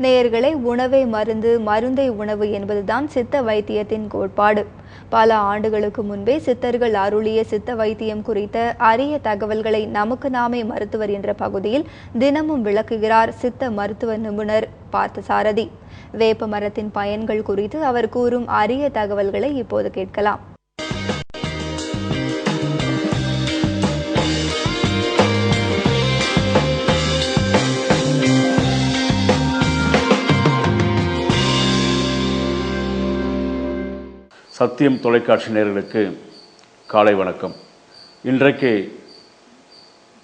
நேயர்களை உணவை மருந்து மருந்தை உணவு என்பதுதான் சித்த வைத்தியத்தின் கோட்பாடு. பல ஆண்டுகளுக்கு முன்பே சித்தர்கள் அருளிய சித்த வைத்தியம் குறித்த அரிய தகவல்களை நமக்கு நாமே மருத்துவர் என்ற பகுதியில் தினமும் விளக்குகிறார் சித்த மருத்துவ நிபுணர் பார்த்தசாரதி. வேப்ப மரத்தின் பயன்கள் குறித்து அவர் கூறும் அரிய தகவல்களை இப்போது கேட்கலாம். சத்தியம் தொலைக்காட்சி நேர்களுக்கு காலை வணக்கம். இன்றைக்கு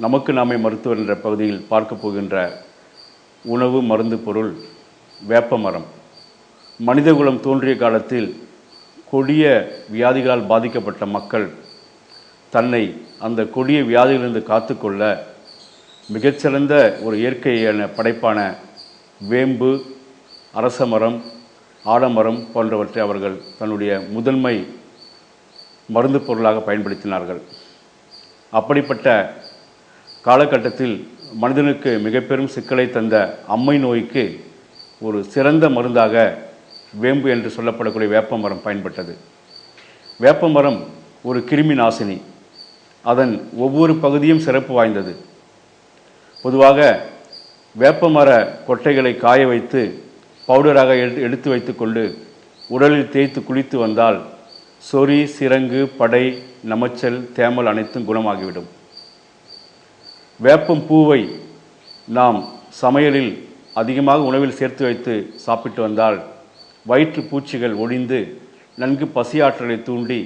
நமக்கு நாமே மருத்துவர் என்ற பகுதியில் பார்க்க போகின்ற உணவு மருந்து பொருள் வேப்ப மரம். மனிதகுலம் தோன்றிய காலத்தில் கொடிய வியாதிகளால் பாதிக்கப்பட்ட மக்கள் தன்னை அந்த கொடிய வியாதிகளிலிருந்து காத்துக்கொள்ள மிகச்சிறந்த ஒரு இயற்கையான படைப்பான வேம்பு அரசமரம் ஆலமரம் போன்றவற்றை அவர்கள் தன்னுடைய முதன்மை மருந்து பொருளாக பயன்படுத்தினார்கள். அப்படிப்பட்ட காலகட்டத்தில் மனிதனுக்கு மிக பெரும் சிக்கலை தந்த அம்மை நோய்க்கு ஒரு சிறந்த மருந்தாக வேம்பு என்று சொல்லப்படக்கூடிய வேப்ப மரம் பயன்பட்டது. வேப்ப மரம் ஒரு கிருமி நாசினி. அதன் ஒவ்வொரு பகுதியும் சிறப்பு வாய்ந்தது. பொதுவாக வேப்பமர கொட்டைகளை காய வைத்து பவுடராக எடுத்து எடுத்து வைத்துக்கொண்டு உடலில் தேய்த்து குளித்து வந்தால் சொறி சிரங்கு படை நமச்சல் தேமல் அனைத்தும் குணமாகிவிடும். வேப்பம் பூவை நாம் சமையலில் அதிகமாக உணவில் சேர்த்து வைத்து சாப்பிட்டு வந்தால் வயிற்று பூச்சிகள் ஒழிந்து நன்கு பசியாற்றலை தூண்டி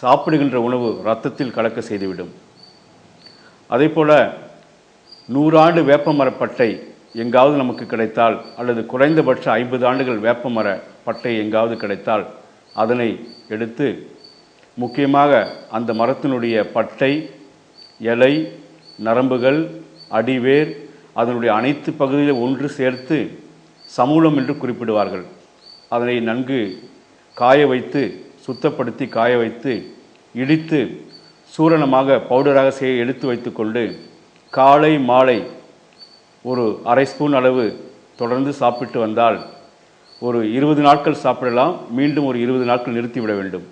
சாப்பிடுகின்ற உணவு இரத்தத்தில் கலக்க செய்துவிடும். அதேபோல நூறாண்டு வேப்பமரப்பட்டை எங்காவது நமக்கு கிடைத்தால் அல்லது குறைந்தபட்ச ஐம்பது ஆண்டுகள் வேப்பமர பட்டை எங்காவது கிடைத்தால் அதனை எடுத்து முக்கியமாக அந்த மரத்தினுடைய பட்டை இலை நரம்புகள் அடிவேர் அதனுடைய அனைத்து பகுதியிலும் ஒன்று சேர்த்து சமூலம் என்று குறிப்பிடுவார்கள். அதனை நன்கு காய வைத்து சுத்தப்படுத்தி காய வைத்து இடித்து சூரணமாக பவுடராக செய்ய எடுத்து வைத்துக்கொண்டு காலை மாலை ஒரு அரை ஸ்பூன் அளவு தொடர்ந்து சாப்பிட்டு வந்தால் ஒரு இருபது நாட்கள் சாப்பிடலாம் மீண்டும் ஒரு இருபது நாட்கள் நிறுத்திவிட வேண்டும்.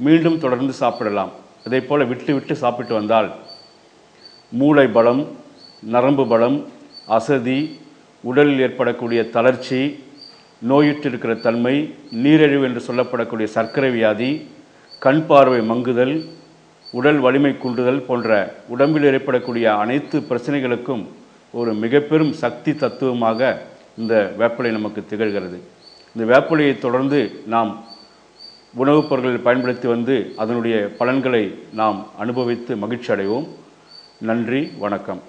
மீண்டும் தொடர்ந்து சாப்பிடலாம். அதே போல் விட்டு விட்டு சாப்பிட்டு வந்தால் மூளை பலம் நரம்பு பலம் அசதி உடலில் ஏற்படக்கூடிய தளர்ச்சி நோயுற்றிருக்கிற தன்மை நீரிழிவு என்று சொல்லப்படக்கூடிய சர்க்கரை வியாதி கண் பார்வை மங்குதல் உடல் வலிமை குன்றுதல் போன்ற உடம்பில் ஏற்படக்கூடிய அனைத்து பிரச்சனைகளுக்கும் ஒரு மிக பெரும் சக்தி தத்துவமாக இந்த வேப்பிலை நமக்கு திகழ்கிறது. இந்த வேப்பிலையை தொடர்ந்து நாம் உணவுப் பொருட்களில் பயன்படுத்தி வந்து அதனுடைய பலன்களை நாம் அனுபவித்து மகிழ்ச்சி அடைவோம் நன்றி வணக்கம்.